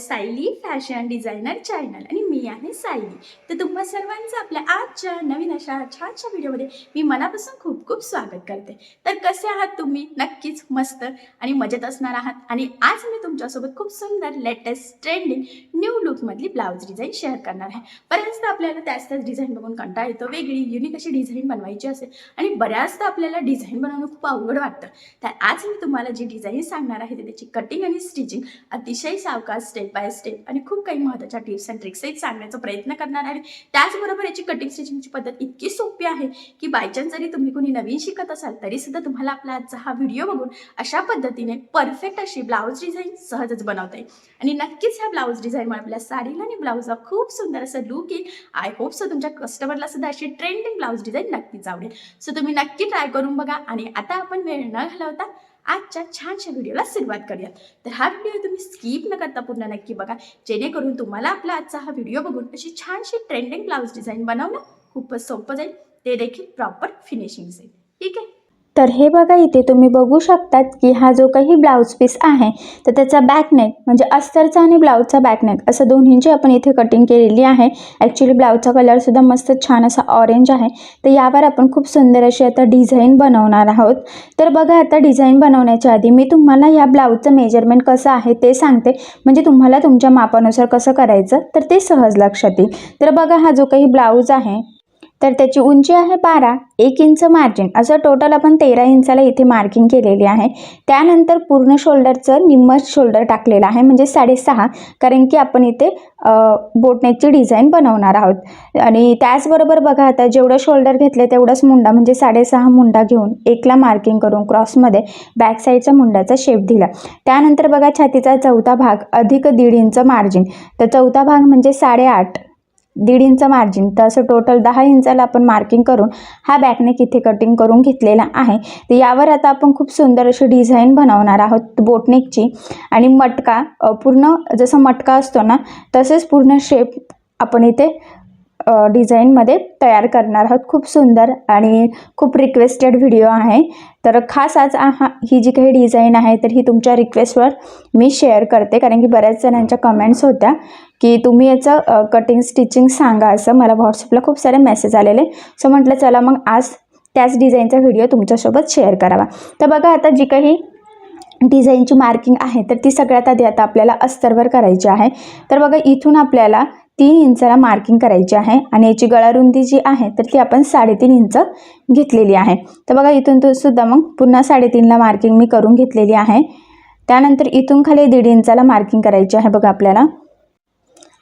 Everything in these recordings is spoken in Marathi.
सायली फॅशन डिझायनर चॅनल आणि मी आहे सायली. तर तुम्हा सर्वांचं आपल्या आजच्या नवीन अशा छानशा व्हिडिओमध्ये मी मनापासून खूप खूप स्वागत करते. तर कसे आहात तुम्ही? नक्कीच मस्त आणि मजेत असणार आहात. आणि आज मी तुमच्यासोबत खूप सुंदर लेटेस्ट ट्रेंडिंग न्यू लुकमधली ब्लाऊज डिझाईन शेअर करणार आहे. बऱ्याचदा आपल्याला त्याच त्याच डिझाईन बघून कंटाळा येतो. वेगळी युनिक अशी डिझाईन बनवायची असेल आणि बऱ्याचदा आपल्याला डिझाईन बनवणं खूप अवघड वाटतं. तर आज मी तुम्हाला जी डिझाईन सांगणार आहे ते त्याची कटिंग आणि स्टिचिंग अतिशय सावकाश स्टेप बाय स्टेप आणि खूप काही महत्त्वाच्या टिप्स अँड ट्रिक्सही सांगण्याचा प्रयत्न करणार आहे. त्याचबरोबर याची कटिंग स्टिचिंगची पद्धत इतकी सोपी आहे की बायचान्स जरी तुम्ही कोणी नवीन शिकत असाल तरी सुद्धा तुम्हाला आपला आजचा हा व्हिडिओ बघून अशा पद्धतीने परफेक्ट अशी ब्लाऊज डिझाईन सहजच बनवता येईल. आणि नक्कीच ह्या ब्लाऊज डिझाईनमुळे आपल्या साडीला आणि ब्लाऊजला खूप सुंदर असं लुक येईल. आय होप सो तुमच्या कस्टमरला सुद्धा अशी ट्रेंडिंग ब्लाऊज डिझाईन नक्कीच आवडेल. सो तुम्ही नक्की ट्राय करून बघा आणि आता आपण वेळ न घालवता आजच्या छानशा व्हिडिओला सुरुवात करूयात. तर हा व्हिडिओ तुम्ही स्किप न करता पूर्ण नक्की बघा. जेणेकरून तुम्हाला आपला आजचा हा व्हिडिओ बघून अशी छानशी ट्रेंडिंग ब्लाऊज डिझाईन बनवणं खूपच सोपं जाईल. ते देखील प्रॉपर फिनिशिंग जाईल ठीक आहे? तर हे बघा इथे तुम्ही बघू शकतात की हा जो काही ब्लाऊज पीस आहे तर त्याचा बॅकनेक म्हणजे अस्तरचा आणि ब्लाऊजचा बॅकनेक असं दोन्हींची आपण इथे कटिंग केलेली आहे. ॲक्च्युली ब्लाऊजचा कलरसुद्धा मस्त छान असा ऑरेंज आहे. तर यावर आपण खूप सुंदर अशी आता डिझाईन बनवणार आहोत. तर बघा आता डिझाईन बनवण्याच्या आधी मी तुम्हाला या ब्लाऊजचं मेजरमेंट कसं आहे ते सांगते. म्हणजे तुम्हाला तुमच्या मापानुसार कसं करायचं तर ते सहज लक्षात येईल. तर बघा हा जो काही ब्लाऊज आहे तर त्याची उंची आहे बारा एक इंच मार्जिन असं टोटल आपण तेरा इंचाला इथे मार्किंग केलेली आहे. त्यानंतर पूर्ण शोल्डरचं निम्म शोल्डर टाकलेलं आहे म्हणजे साडेसहा कारण की आपण इथे बोटनेकची डिझाईन बनवणार आहोत. आणि त्याचबरोबर बघा आता जेवढं शोल्डर घेतले तेवढंच मुंडा म्हणजे साडेसहा मुंडा घेऊन एकला मार्किंग करून क्रॉसमध्ये बॅक साईडच्या मुंडाचा शेप दिला. त्यानंतर बघा छातीचा चौथा भाग अधिक दीड इंच मार्जिन तर चौथा भाग म्हणजे साडेआठ दीड इंच मार्जिन तर असं टोटल दहा इंचाला आपण मार्किंग करून हा बॅकनेक इथे कटिंग करून घेतलेला आहे. तर यावर आता आपण खूप सुंदर अशी डिझाईन बनवणार आहोत बोटनेकची आणि मटका पूर्ण जसं मटका असतो ना तसेच पूर्ण शेप आपण इथे डिझाईनमध्ये तयार करणार आहोत. खूप सुंदर आणि खूप रिक्वेस्टेड व्हिडिओ आहे. तर खास आज हा ही जी काही डिझाईन आहे तर ही तुमच्या रिक्वेस्टवर मी शेअर करते. कारण की बऱ्याच जणांच्या कमेंट्स होत्या. की तुम्ही याचं कटिंग स्टिचिंग सांगा असं मला व्हॉट्सअपला खूप सारे मेसेज आलेले. सो म्हटलं चला मग आज त्याच डिझाईनचा व्हिडिओ तुमच्यासोबत शेअर करावा. तर बघा आता जी काही डिझाईनची मार्किंग आहे तर ती सगळ्यात आधी आता आपल्याला अस्तरवर करायची आहे. तर बघा इथून आपल्याला तीन इंचाला मार्किंग करायची आहे आणि याची गळारुंदी जी आहे तर ती आपण साडेतीन इंच घेतलेली आहे. तर बघा इथून तो सुद्धा मग पुन्हा साडेतीनला मार्किंग मी करून घेतलेली आहे. त्यानंतर इथून खाली दीड इंचाला मार्किंग करायची आहे बघा आपल्याला.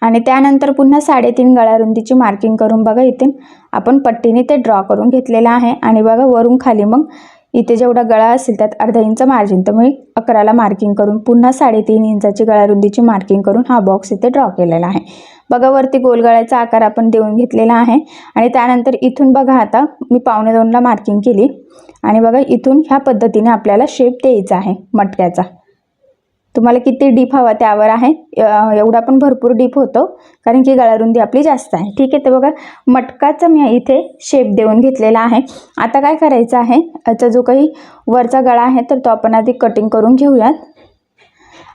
आणि त्यानंतर पुन्हा साडेतीन गळारुंदीची मार्किंग करून बघा इथे आपण पट्टीने ते ड्रॉ करून घेतलेलं आहे. आणि बघा वरून खाली मग इथे जेवढा गळा असेल त्यात अर्धा इंच मार्जिन तर मी अकराला मार्किंग करून पुन्हा साडेतीन इंचाची गळारुंदीची मार्किंग करून हा बॉक्स इथे ड्रॉ केलेला आहे. बघा वरती गोलगळ्याचा आकार आपण देऊन घेतलेला आहे. आणि त्यानंतर इथून बघा आता मी पावणे दोनला मार्किंग केली. आणि बघा इथून ह्या पद्धतीने आपल्याला शेप द्यायचा आहे मटक्याचा. तुम्हाला किती डीप हवा त्यावर आहे. एवढा पण भरपूर डीप होतो. कारण की गळारुंदी आपली जास्त आहे. ठीक आहे तर बघा. मटकाचं मी इथे शेप देऊन घेतलेला आहे. आता काय करायचं आहे? याचा जो काही वरचा गळा आहे तर तो आपण आधी कटिंग करून घेऊयात.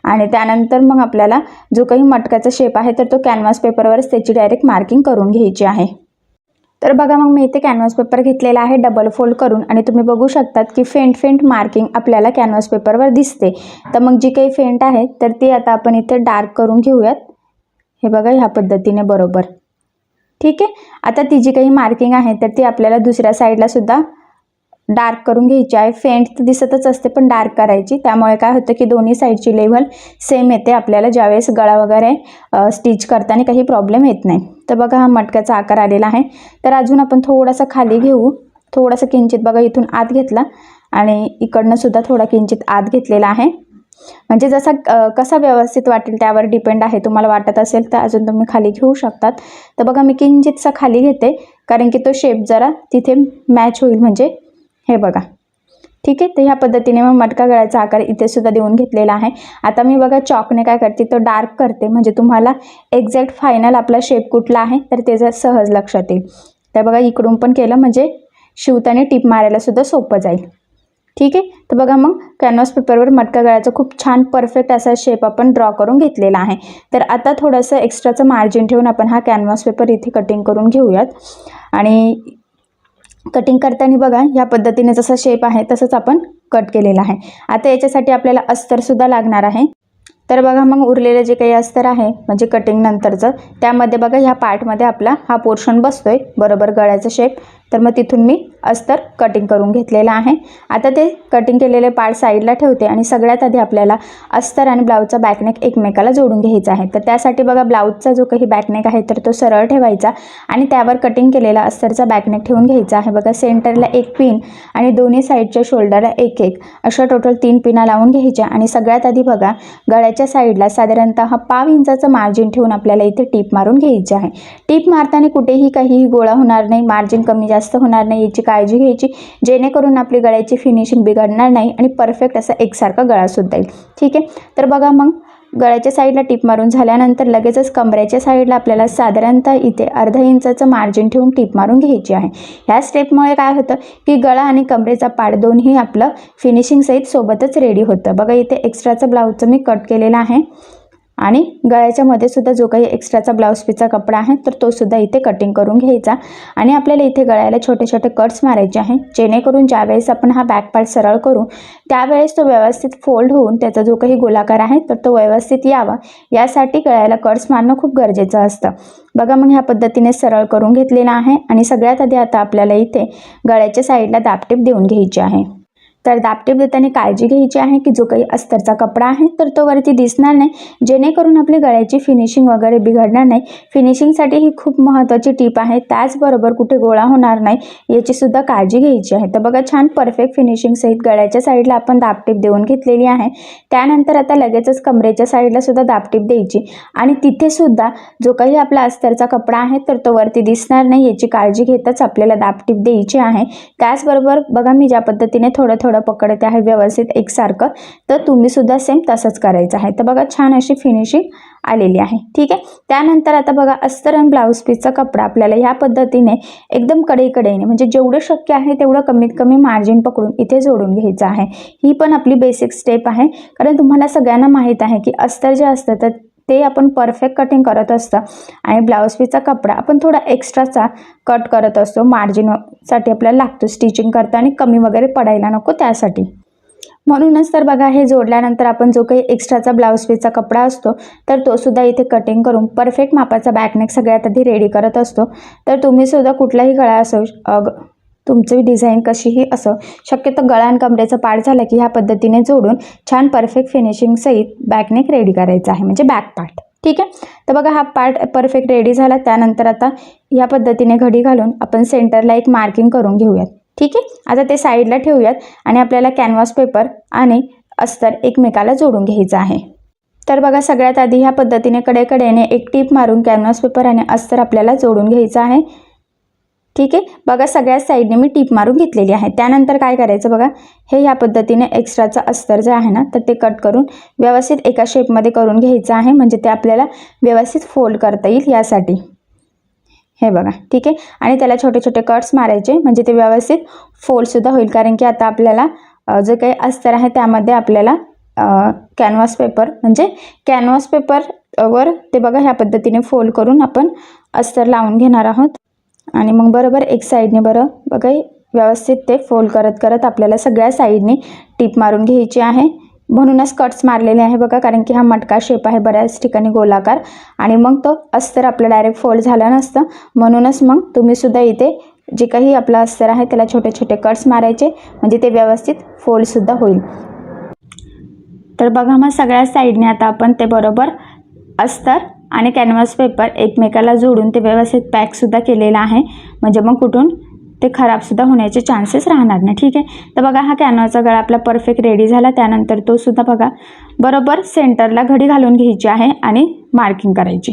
आणि त्यानंतर मग आपल्याला जो काही मटकाचा शेप आहे तर तो कॅनव्हास पेपरवरच त्याची डायरेक्ट मार्किंग करून घ्यायची आहे. तर बघा मग मी इथे कॅनव्हास पेपर घेतलेला आहे डबल फोल्ड करून. आणि तुम्ही बघू शकतात की फेंट फेंट मार्किंग आपल्याला कॅनव्हास पेपरवर दिसते. तर मग जी काही फेंट आहे तर ती आता आपण इथे डार्क करून घेऊयात. हे बघा ह्या पद्धतीने बरोबर. ठीक आहे? आता ती जी काही मार्किंग आहे तर ती आपल्याला दुसऱ्या साईडला सुद्धा डार्क करून घ्यायची आहे. फेंट तर दिसतच असते पण डार्क करायची. त्यामुळे काय होतं की दोन्ही साईडची लेवल सेम येते आपल्याला. ज्यावेळेस गळा वगैरे स्टिच करताना काही प्रॉब्लेम येत नाही. तर बघा हा मटक्याचा आकार आलेला आहे. तर अजून आपण थोडासा खाली घेऊ. थोडासा किंचित बघा इथून आत घेतला. आणि इकडनं सुद्धा थोडा किंचित आत घेतलेला आहे. म्हणजे जसा कसा व्यवस्थित वाटेल त्यावर डिपेंड आहे. तुम्हाला वाटत असेल तर अजून तुम्ही खाली घेऊ शकतात. तर बघा मी किंचितसा खाली घेते. कारण की तो शेप जरा तिथे मॅच होईल. म्हणजे हे बघा. ठीक आहे? तर ह्या पद्धतीने मग मटका गळ्याचा आकार इथे सुद्धा देऊन घेतलेला आहे. आता मी बघा चॉकने काय करते? तो डार्क करते. म्हणजे तुम्हाला एक्झॅक्ट फायनल आपला शेप कुठला आहे? तर त्याचं सहज लक्षात येईल. तर बघा इकडून पण केलं. म्हणजे शिवताने टीप मारायला सुद्धा सोपं जाईल. ठीक आहे? तर बघा मग कॅनव्हास पेपरवर मटका गळ्याचा खूप छान परफेक्ट असा शेप आपण ड्रॉ करून घेतलेला आहे. तर आता थोडंसं एक्स्ट्राचं मार्जिन ठेवून आपण हा कॅनव्हास पेपर इथे कटिंग करून घेऊयात. आणि कटिंग करताना बघा ह्या पद्धतीने जसा शेप आहे तसंच आपण कट केलेला आहे. आता याच्यासाठी आपल्याला अस्तरसुद्धा लागणार आहे. तर बघा मग उरलेलं जे काही अस्तर आहे म्हणजे कटिंग नंतरचं त्यामध्ये बघा ह्या पार्टमध्ये आपला हा पोर्शन बसतोय. बरोबर गळ्याचा शेप तर मग तिथून मी अस्तर कटिंग करून घेतलेलं आहे. आता ते कटिंग केलेले पार्ट साईडला ठेवते आणि सगळ्यात आधी आपल्याला अस्तर आणि ब्लाऊजचा बॅकनेक एकमेकाला जोडून घ्यायचा आहे. तर त्यासाठी बघा ब्लाऊजचा जो काही बॅकनेक आहे तर तो सरळ ठेवायचा आणि त्यावर कटिंग केलेला अस्तरचा बॅकनेक ठेवून घ्यायचा आहे. बघा सेंटरला एक पिन आणि दोन्ही साईडच्या शोल्डरला एक एक. अशा टोटल तीन पिना लावून घ्यायच्या आणि सगळ्यात आधी बघा गळ्याच्या साईडला साधारणतः पाव इंचाचं मार्जिन ठेवून आपल्याला इथे टीप मारून घ्यायची आहे. टीप मारताना कुठेही काहीही गोळा होणार नाही. मार्जिन कमी जास्त जास्त होणार नाही याची काळजी घ्यायची जेणेकरून आपली गळ्याची फिनिशिंग बिघडणार नाही आणि परफेक्ट असा एकसारखा गळासुद्धा येईल. ठीक आहे? तर बघा मग गळ्याच्या साईडला टीप मारून झाल्यानंतर लगेचच कमऱ्याच्या साईडला आपल्याला साधारणतः इथे अर्धा इंचाचं मार्जिन ठेवून टीप मारून घ्यायची आहे. ह्या स्टेपमुळे काय होतं की गळा आणि कमरेचा पाड दोन्ही आपलं फिनिशिंग सहित सोबतच रेडी होतं. बघा इथे एक्स्ट्राचं ब्लाऊजचं मी कट केलेलं आहे. आणि गळ्याच्या मध्ये सुद्धा जो काही एक्स्ट्राचा ब्लाऊज पीसचा कपडा आहे तर तो सुद्धा इथे कटिंग करून घ्यायचा. आणि आपल्याला इथे गळ्याला छोटे छोटे कट्स मारायचे आहे जेणेकरून ज्यावेळेस आपण हा बॅक पार्ट सरळ करू त्यावेळेस तो व्यवस्थित फोल्ड होऊन त्याचा जो काही गोलाकार आहे तर तो व्यवस्थित यावा. यासाठी गळ्याला कट्स मारणं खूप गरजेचं असतं. बघा मग ह्या पद्धतीने सरळ करून घेतलेला आहे आणि सगळ्यात आधी आता आपल्याला इथे गळ्याच्या साईडला दापटीप देऊन घ्यायची आहे. तर दापटीप देताना काळजी घ्यायची आहे की जो काही अस्तरचा कपडा आहे तर तो वरती दिसणार नाही. जेणेकरून आपली गळ्याची फिनिशिंग वगैरे बिघडणार नाही. फिनिशिंगसाठी ही खूप महत्त्वाची टीप आहे. त्याचबरोबर कुठे गोळा होणार नाही याचीसुद्धा काळजी घ्यायची आहे. तर बघा छान परफेक्ट फिनिशिंग सहित गळ्याच्या साईडला आपण दापटीप देऊन घेतलेली आहे. त्यानंतर आता लगेचच कमरेच्या साईडला सुद्धा दापटीप द्यायची. आणि तिथेसुद्धा जो काही आपला अस्तरचा कपडा आहे तर तो वरती दिसणार नाही याची काळजी घेतच आपल्याला दापटीप द्यायची आहे. त्याचबरोबर बघा मी ज्या पद्धतीने थोडं थोडं पकडते आहे व्यवस्थित एकसारखं तर तुम्ही सुद्धा सेम तसंच करायचं आहे. तर बघा छान अशी फिनिशिंग आलेली आहे. ठीक आहे? त्यानंतर आता बघा अस्तर आणि ब्लाऊज पीसचा कपडा आपल्याला ह्या पद्धतीने एकदम कडेकडेने म्हणजे जेवढं शक्य आहे तेवढं कमीत कमी मार्जिन पकडून इथे जोडून घ्यायचं आहे. ही पण आपली बेसिक स्टेप आहे. कारण तुम्हाला सगळ्यांना माहीत आहे की अस्तर जे असतं तर ते आपण परफेक्ट कटिंग करत असतं. आणि ब्लाऊज पीसचा कपडा आपण थोडा एक्स्ट्राचा कट करत असतो. मार्जिनसाठी आपल्याला लागतो. स्टिचिंग करताना कमी वगैरे पडायला नको त्यासाठी. म्हणूनच तर बघा हे जोडल्यानंतर आपण जो काही एक्स्ट्राचा ब्लाऊज पीसचा कपडा असतो तर तो सुद्धा इथे कटिंग करून परफेक्ट मापाचा बॅकनेक सगळ्यात आधी रेडी करत असतो. तर तुम्ही सुद्धा कुठलाही गळा असो तुमची डिझाईन कशीही असो शक्यतो गळा आणि कमरेचं पाड झालं की ह्या पद्धतीने जोडून छान परफेक्ट फिनिशिंग सहित बॅकनेक रेडी करायचं आहे म्हणजे बॅक पार्ट ठीक आहे? तर बघा हा पार्ट परफेक्ट रेडी झाला. त्यानंतर आता ह्या पद्धतीने घडी घालून आपण सेंटरला एक मार्किंग करून घेऊयात. ठीक आहे? आता ते साईडला ठेवूयात आणि आपल्याला कॅनव्हास पेपर आणि अस्तर एकमेकाला जोडून घ्यायचं आहे. तर बघा सगळ्यात आधी ह्या पद्धतीने कडेकडेने एक टीप मारून कॅनव्हास पेपर आणि अस्तर आपल्याला जोडून घ्यायचं आहे. ठीक आहे? बघा सगळ्या साईडने मी टीप मारून घेतलेली आहे. त्यानंतर काय करायचं बघा? हे ह्या पद्धतीने एक्स्ट्राचं अस्तर जे आहे ना तर ते कट करून व्यवस्थित एका शेपमध्ये करून घ्यायचं आहे. म्हणजे ते आपल्याला व्यवस्थित फोल्ड करता येईल यासाठी. हे बघा ठीक आहे? आणि त्याला छोटे छोटे कट्स मारायचे. म्हणजे ते व्यवस्थित फोल्डसुद्धा होईल. कारण की आता आपल्याला जे काही अस्तर आहे त्यामध्ये आपल्याला कॅनव्हास पेपर म्हणजे कॅनव्हास पेपरवर ते बघा ह्या पद्धतीने फोल्ड करून आपण अस्तर लावून घेणार आहोत. आणि मग बरोबर एक साईडने बरं बघा व्यवस्थित ते फोल्ड करत करत आपल्याला सगळ्या साईडने टीप मारून घ्यायची आहे. म्हणूनच कट्स मारलेले आहे बघा कारण की हा मटका शेप आहे बऱ्याच ठिकाणी गोलाकार. आणि मग तो अस्तर आपलं डायरेक्ट फोल्ड झाला नसतं. म्हणूनच मग तुम्हीसुद्धा इथे जे काही आपलं अस्तर आहे त्याला छोटे छोटे कट्स मारायचे म्हणजे ते व्यवस्थित फोल्डसुद्धा होईल. तर बघा मग सगळ्या साईडने आता आपण ते बरोबर अस्तर आणि कॅनव्हास पेपर एकमेकाला जोडून ते व्यवस्थित पॅकसुद्धा केलेलं आहे. म्हणजे मग कुठून ते खराबसुद्धा होण्याचे चान्सेस राहणार नाही. ठीक आहे? तर बघा हा कॅनव्हाचा गळा आपला परफेक्ट रेडी झाला. त्यानंतर तो सुद्धा बघा बरोबर सेंटरला घडी घालून घ्यायची आहे आणि मार्किंग करायची.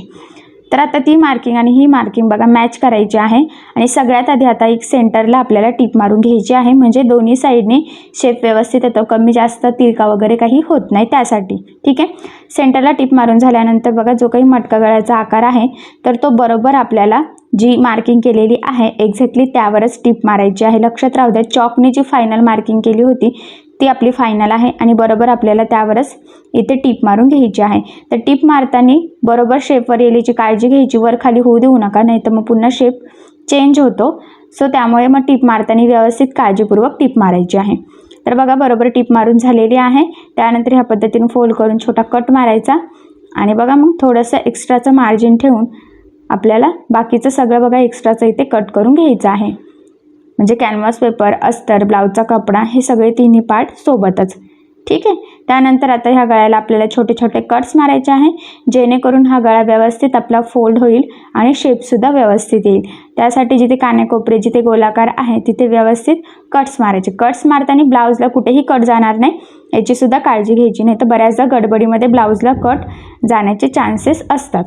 तर आता ती मार्किंग आणि ही मार्किंग बघा मॅच करायची आहे. आणि सगळ्यात आधी आता एक सेंटरला आपल्याला टीप मारून घ्यायची आहे. म्हणजे दोन्ही साईडने शेप व्यवस्थित येतो. कमी जास्त तिरका वगैरे काही होत नाही त्यासाठी. ठीक आहे? सेंटरला टीप मारून झाल्यानंतर बघा जो काही मटका गळ्याचा आकार आहे तर तो बरोबर आपल्याला जी मार्किंग केलेली आहे एक्झॅक्टली त्यावरच टीप मारायची आहे. लक्षात राहू द्या चॉकने जी फायनल मार्किंग केली होती ती आपली फायनल आहे आणि बरोबर आपल्याला त्यावरच इथे टीप मारून घ्यायची आहे. तर टीप मारताना बरोबर शेपवर येल्याची काळजी घ्यायची वर खाली होऊ देऊ नका नाही तर मग पुन्हा शेप चेंज होतो. सो त्यामुळे मग टीप मारताना व्यवस्थित काळजीपूर्वक टीप मारायची आहे. तर बघा बरोबर टीप मारून झालेली आहे. त्यानंतर ह्या पद्धतीने फोल्ड करून छोटा कट मारायचा. आणि बघा मग थोडंसं एक्स्ट्राचं मार्जिन ठेवून आपल्याला बाकीचं सगळं बघा एक्स्ट्राचं इथे कट करून घ्यायचं आहे. म्हणजे कॅनव्हास पेपर अस्तर ब्लाऊजचा कपडा हे सगळे तिन्ही पार्ट सोबतच. ठीक आहे? त्यानंतर आता ह्या गळ्याला आपल्याला छोटे छोटे कट्स मारायचे आहे जेणेकरून हा गळा व्यवस्थित आपला फोल्ड होईल आणि शेपसुद्धा व्यवस्थित येईल. त्यासाठी जिथे कानेकोपरे जिथे गोलाकार आहे तिथे व्यवस्थित कट्स मारायचे. कट्स मारताना ब्लाऊजला कुठेही कट जाणार नाही. याचीसुद्धा काळजी घ्यायची नाही तर बऱ्याचदा गडबडीमध्ये ब्लाऊजला कट जाण्याचे चान्सेस असतात.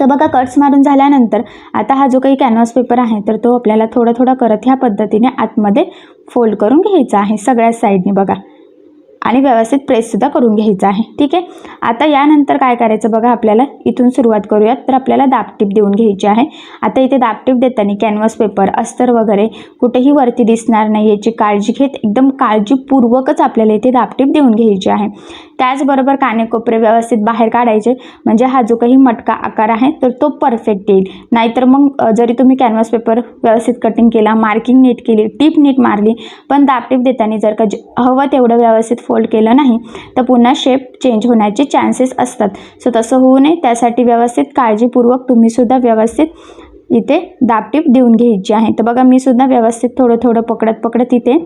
तर बघा कट्स मारून झाल्यानंतर आता हा जो काही कॅनव्हास पेपर आहे तर तो आपल्याला थोडा थोडा करत ह्या पद्धतीने आतमध्ये फोल्ड करून घ्यायचा आहे सगळ्या साईडने बघा. आणि व्यवस्थित प्रेससुद्धा करून घ्यायचा आहे. ठीक आहे? आता यानंतर काय करायचं बघा आपल्याला इथून सुरुवात करूयात. तर आपल्याला दाबटीप देऊन घ्यायची आहे. आता इथे दाबटीप देताना कॅनव्हास पेपर अस्तर वगैरे कुठेही वरती दिसणार नाही याची काळजी घेत एकदम काळजीपूर्वकच आपल्याला इथे दाबटीप देऊन घ्यायची आहे. त्याचबरोबर कानेकोपरे व्यवस्थित बाहेर काढायचे. म्हणजे हा जो काही मटका आकार आहे तर तो परफेक्ट येईल. नाहीतर मग जरी तुम्ही कॅनव्हास पेपर व्यवस्थित कटिंग केला मार्किंग नीट केली टीप नीट मारली पण दाबटीप देताना जर का जे- हवं तेवढं व्यवस्थित फोल्ड केलं नाही तर पुन्हा शेप चेंज होण्याचे चान्सेस असतात. सो तसं होऊ नये. त्यासाठी व्यवस्थित काळजीपूर्वक तुम्हीसुद्धा व्यवस्थित इथे दाबटीप देऊन घ्यायची आहे. तर बघा मी सुद्धा व्यवस्थित थोडं थोडं पकडत पकडत इथे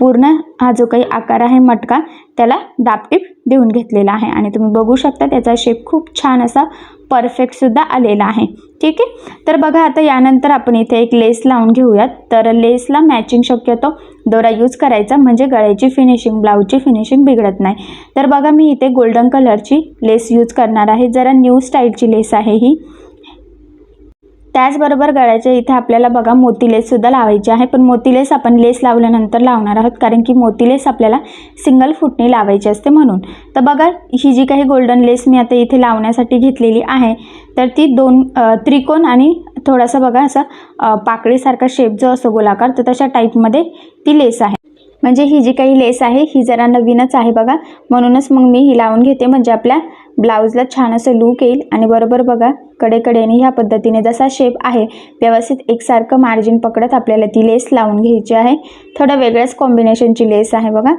पूर्ण हा जो काही आकार आहे मटका त्याला दाबटीप देऊन घेतलेला आहे. आणि तुम्ही बघू शकता त्याचा शेप खूप छान असा परफेक्टसुद्धा आलेला आहे. ठीक आहे? तर बघा आता यानंतर आपण इथे एक लेस लावून घेऊयात. तर लेसला मॅचिंग शक्यतो दोरा यूज करायचा. म्हणजे गळ्याची फिनिशिंग ब्लाऊजची फिनिशिंग बिघडत नाही. तर बघा मी इथे गोल्डन कलरची लेस यूज करणार आहे. जरा न्यू स्टाईलची लेस आहे ही. त्याचबरोबर गळ्याच्या इथे आपल्याला बघा मोतीलेससुद्धा लावायची आहे. पण मोतीलेस आपण लेस लावल्यानंतर लावणार आहोत कारण की मोतीलेस आपल्याला सिंगल फुटणी लावायची असते म्हणून. तर बघा ही जी काही गोल्डन लेस मी आता इथे लावण्यासाठी घेतलेली आहे तर ती दोन त्रिकोण आणि थोडासा बघा असा पाकळीसारखा शेप जो असतो गोलाकार तर तशा टाईपमध्ये ती लेस आहे. म्हणजे ही जी काही लेस आहे ही जरा नवीनच आहे बघा. म्हणूनच मग मी ही लावून घेते. म्हणजे आपल्या ब्लाऊजला छान असं लूक येईल. आणि बरोबर बघा कडेकडेने ह्या पद्धतीने जसा शेप आहे व्यवस्थित एकसारखं मार्जिन पकडत आपल्याला ती लेस लावून घ्यायची आहे. थोडं वेगळ्याच कॉम्बिनेशनची लेस आहे बघा.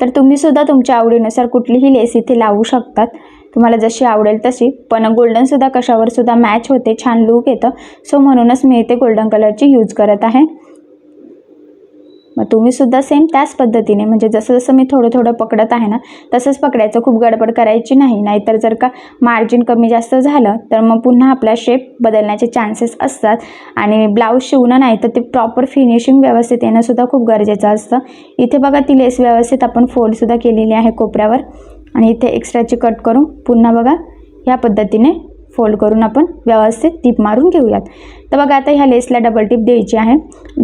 तर तुम्हीसुद्धा तुमच्या आवडीनुसार कुठलीही लेस इथे लावू शकतात. तुम्हाला जशी आवडेल तशी. पण गोल्डनसुद्धा कशावरसुद्धा मॅच होते छान लूक येतं. सो म्हणूनच मी इथे गोल्डन कलरची यूज करत आहे. मग तुम्हीसुद्धा सेम त्याच पद्धतीने म्हणजे जसं जसं मी थोडं थोडं पकडत आहे ना तसंच पकडायचं खूप गडबड करायची नाही. नाहीतर जर का मार्जिन कमी जास्त झालं तर मग पुन्हा आपला शेप बदलण्याचे चान्सेस असतात. आणि ब्लाऊज शिवणं नाही तर ते प्रॉपर फिनिशिंग व्यवस्थित येणंसुद्धा खूप गरजेचं असतं. इथे बघा ती लेस व्यवस्थित आपण फोल्डसुद्धा केलेली आहे कोपऱ्यावर. आणि इथे एक्स्ट्राची कट करून पुन्हा बघा ह्या पद्धतीने फोल्ड करून आपण व्यवस्थित टीप मारून घेऊयात. तर बघा आता ह्या लेसला डबल टीप द्यायची आहे.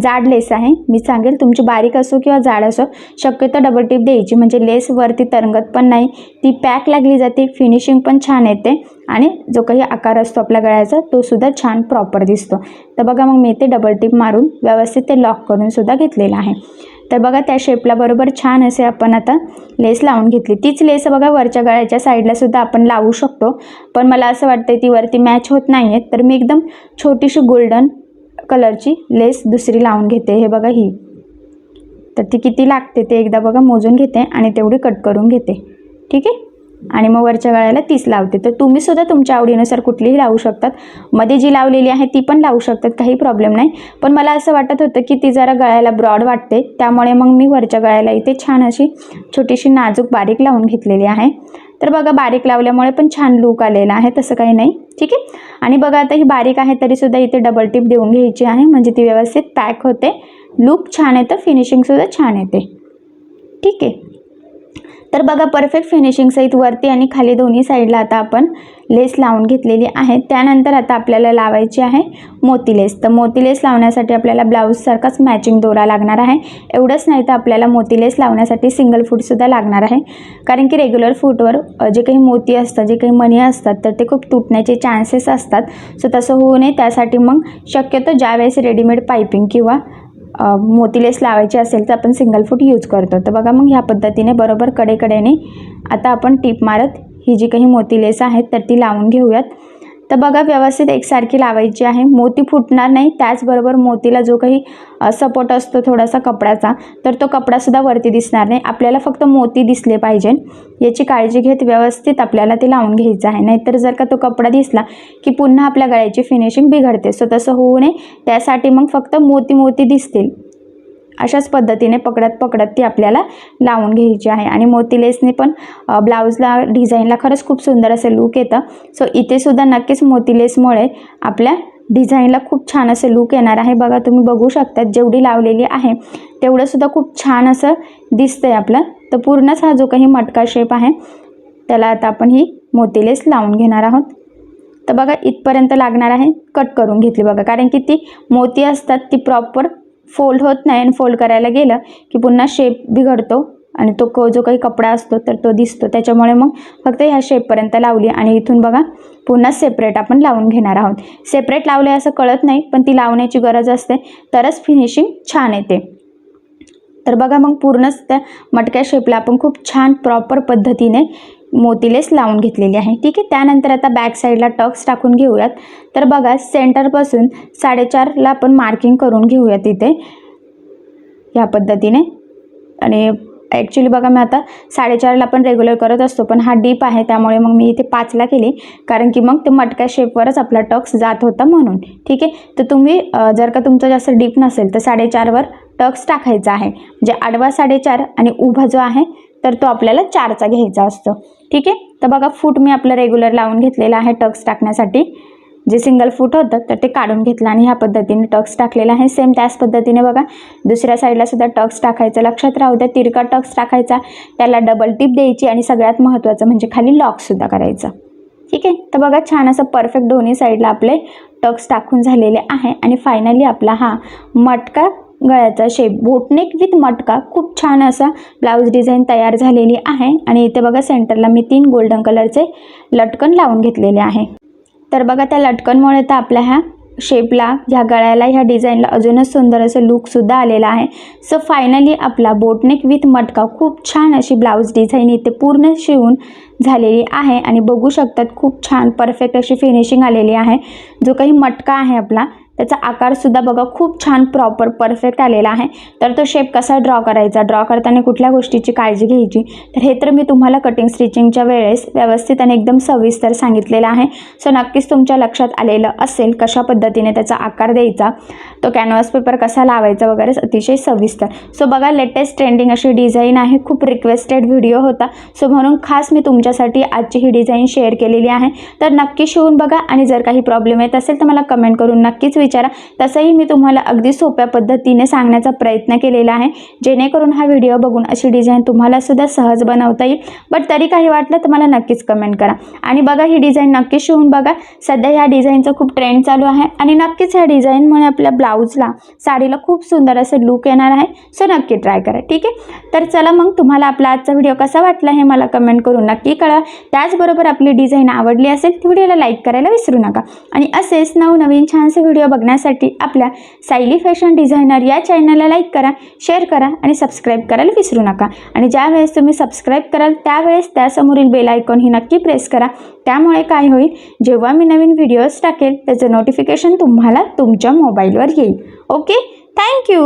जाड लेस आहे. मी सांगेल तुमची बारीक असो किंवा जाड असो शक्यतो डबल टीप द्यायची. म्हणजे लेस वरती तरंगत पण नाही. ती पॅक लागली जाते. फिनिशिंग पण छान येते. आणि जो काही आकार असतो आपल्या गळ्याचा तो सुद्धा छान प्रॉपर दिसतो. तर बघा मग मी ते डबल टीप मारून व्यवस्थित ते लॉक करून सुद्धा घेतलेलं आहे. तर बघा त्या शेपला बरोबर छान असे आपण आता लेस लावून घेतली. तीच लेस बघा वरच्या गळ्याच्या साईडला सुद्धा आपण लावू शकतो. पण मला असं वाटतं ती वरती मॅच होत नाही आहे तर मी एकदम छोटीशी गोल्डन कलरची लेस दुसरी लावून घेते. हे बघा ही. तर ती किती लागते ते एकदा बघा मोजून घेते आणि तेवढी कट करून घेते. ठीक आहे? आणि मग वरच्या गळ्याला तीच लावते. तर तुम्ही सुद्धा तुमच्या आवडीनुसार कुठलीही लावू शकतात. मध्ये जी लावलेली आहे ती पण लावू शकतात. काही प्रॉब्लेम नाही. पण मला असं वाटत होतं की ती जरा गळ्याला ब्रॉड वाटते. त्यामुळे मग मी वरच्या गळ्याला इथे छान अशी छोटीशी नाजूक बारीक लावून घेतलेली आहे. तर बघा बारीक लावल्यामुळे पण छान लूक आलेला आहे. तसं काही नाही. ठीक आहे? आणि बघा आता ही बारीक आहे तरीसुद्धा इथे डबल टिप देऊन घ्यायची आहे. म्हणजे ती व्यवस्थित पॅक होते. लूक छान येतं. फिनिशिंगसुद्धा छान येते. ठीक आहे? तर बघा परफेक्ट फिनिशिंग सहित वरती आणि खाली दोन्ही साईडला आता आपण लेस लावून घेतलेली आहे. त्यानंतर आता आपल्याला लावायची आहे मोती लेस तर मोती लेस लावण्यासाठी आपल्याला ब्लाऊजसारखाच मॅचिंग दोरा लागणार आहे. एवढंच नाही तर आपल्याला मोती लेस लावण्यासाठी सिंगल फूटसुद्धा लागणार आहे. कारण की रेग्युलर फूटवर जे काही मोती असतात जे काही मणी असतात तर ते खूप तुटण्याचे चान्सेस असतात. सो तसं होऊ नये. त्यासाठी मग शक्यतो ज्यावेळेस रेडीमेड पायपिंग किंवा मोतीलेस लावायची असेल तर आपण सिंगल फूट यूज करतो. तर बघा मग ह्या पद्धतीने बरोबर कडेकडेने आता आपण टीप मारत ही जी काही मोतीलेस आहेत तर ती लावून घेऊयात. तर बघा व्यवस्थित एकसारखी लावायची आहे. मोती फुटणार नाही. त्याचबरोबर मोतीला जो काही सपोर्ट असतो थोडासा कपड्याचा तर तो कपडासुद्धा वरती दिसणार नाही. आपल्याला फक्त मोती दिसले पाहिजे याची काळजी घेत व्यवस्थित आपल्याला ते लावून घ्यायचं आहे. नाहीतर जर का तो कपडा दिसला की पुन्हा आपल्या गळ्याची फिनिशिंग बिघडते. सो तसं होऊ नये. त्यासाठी मग फक्त मोती मोती दिसतील. अशाच पद्धतीने पकडत पकडत ती आपल्याला लावून घ्यायची आहे. आणि मोती लेसने पण ब्लाऊजला डिझाईनला खरंच खूप सुंदर असं लूक येतं. सो इथे सुद्धा नक्कीच मोती लेसमुळे आपल्या डिझाईनला खूप छान असं लूक येणार आहे. बघा तुम्ही बघू शकता जेवढी लावलेली आहे तेवढंसुद्धा खूप छान असं दिसतंय आपलं. तर पूर्णच हा जो काही मटका शेप आहे त्याला आता आपण ही मोती लेस लावून घेणार आहोत. तर बघा इथपर्यंत लागणार आहे. कट करून घेतली बघा कारण की ती मोती असतात ती प्रॉपर फोल्ड होत नाही आणि फोल्ड करायला गेलं की पुन्हा शेप बिघडतो आणि तो क जो काही कपडा असतो तर तो दिसतो. त्याच्यामुळे मग फक्त ह्या शेपपर्यंत लावली आणि इथून बघा पुन्हा सेपरेट आपण लावून घेणार आहोत. सेपरेट लावले असं कळत नाही पण ती लावण्याची गरज असते. तरच फिनिशिंग छान येते. तर बघा मग पूर्णच त्या मटक्या शेपला आपण खूप छान प्रॉपर पद्धतीने मोतीलेस लावून घेतलेली आहे. ठीक आहे त्यानंतर आता बॅक साईडला टक्स टाकून घेऊयात. तर बघा सेंटरपासून साडेचारला आपण मार्किंग करून घेऊयात इथे. ह्या पद्धतीने. आणि ॲक्च्युली बघा मी आता साडेचारला आपण रेग्युलर करत असतो पण हा डीप आहे त्यामुळे मग मी इथे पाचला केली. कारण की मग ते मटक्या शेपवरच आपला टक्स जात होता म्हणून. ठीक आहे तर तुम्ही जर का तुमचं जास्त डीप नसेल तर साडेचारवर टक्स टाकायचा आहे. म्हणजे आडवा साडेचार आणि उभा जो आहे तर तो आपल्याला चारचा घ्यायचा असतो. ठीक आहे? तर बघा फूट मी आपलं रेग्युलर लावून घेतलेला आहे टक्स टाकण्यासाठी. जे सिंगल फूट होतं तर ते काढून घेतलं आणि ह्या पद्धतीने टक्स टाकलेला आहे. सेम त्याच पद्धतीने बघा दुसऱ्या साईडला सुद्धा टक्स टाकायचं. लक्षात राहू द्या तिरका टक्स टाकायचा. त्याला डबल टिप द्यायची आणि सगळ्यात महत्त्वाचं म्हणजे खाली लॉकसुद्धा करायचं. ठीक आहे? तर बघा छान असं परफेक्ट दोन्ही साईडला आपले टक्स टाकून झालेले आहे. आणि फायनली आपला हा मटका गळ्याचा शेप बोटनेक विथ मटका. खूप छान असा ब्लाऊज डिझाईन तयार झालेली आहे. आणि इथे बघा सेंटरला मी तीन गोल्डन कलरचे लटकन लावून घेतलेले आहे. तर बघा त्या लटकनमुळे तर आपल्या ह्या शेपला ह्या गळ्याला ह्या डिझाईनला अजूनच सुंदर असं लूकसुद्धा आलेला आहे. सो फायनली आपला बोटनेक विथ मटका. खूप छान अशी ब्लाऊज डिझाईन इथे पूर्ण शिवून झालेली आहे. आणि बघू शकतात खूप छान परफेक्ट अशी फिनिशिंग आलेली आहे. जो काही मटका आहे आपला त्याचा आकारसुद्धा बघा खूप छान प्रॉपर परफेक्ट आलेला आहे. तर तो शेप कसा ड्रॉ करायचा? ड्रॉ करताना कुठल्या गोष्टीची काळजी घ्यायची? तर हे तर मी तुम्हाला कटिंग स्टिचिंगच्या वेळेस व्यवस्थित आणि एकदम सविस्तर सांगितलेलं आहे. सो नक्कीच तुमच्या लक्षात आलेलं असेल कशा पद्धतीने त्याचा आकार द्यायचा तो कॅनव्हास पेपर कसा लावायचा वगैरे अतिशय सविस्तर. सो बघा लेटेस्ट ट्रेंडिंग अशी डिझाईन आहे. खूप रिक्वेस्टेड व्हिडिओ होता. सो म्हणून खास मी तुमच्यासाठी आजची ही डिझाईन शेअर केलेली आहे. तर नक्की शिवून बघा आणि जर काही प्रॉब्लेम येत असेल तर मला कमेंट करून नक्कीच विचार. तसंही मी तुम्हाला अगदी सोप्या पद्धतीने सांगण्याचा प्रयत्न केलेला आहे. जेणेकरून हा व्हिडिओ बघून अशी डिझाईन तुम्हाला सुद्धा सहज बनवता येईल. बट तरी काही वाटलं तर मला नक्कीच कमेंट करा. आणि बघा ही डिझाईन नक्कीच शिवून बघा. सध्या ह्या डिझाईनचा खूप ट्रेंड चालू आहे आणि नक्कीच ह्या डिझाईनमुळे आपल्या ब्लाऊजला साडीला खूप सुंदर असं लूक येणार आहे. सो नक्की ट्राय करा. ठीक आहे? तर चला मग तुम्हाला आपला आजचा व्हिडिओ कसा वाटला हे मला कमेंट करून नक्की कळा त्याचबरोबर आपली डिझाईन आवडली असेल तर व्हिडिओला लाईक करायला विसरू नका. आणि असेच नवनवीन छानसे व्हिडिओ बघण्यासाठी आपल्या सायली फॅशन डिझायनर या चॅनलला लाईक करा शेअर करा आणि सबस्क्राईब करायला विसरू नका. आणि ज्यावेळेस तुम्ही सबस्क्राईब कराल त्यावेळेस त्यासमोरील बेल आयकॉन ही नक्की प्रेस करा. त्यामुळे काय होईल जेव्हा मी नवीन व्हिडिओज टाकेल त्याचं नोटिफिकेशन तुम्हाला तुमच्या मोबाईलवर येईल. Okay thank you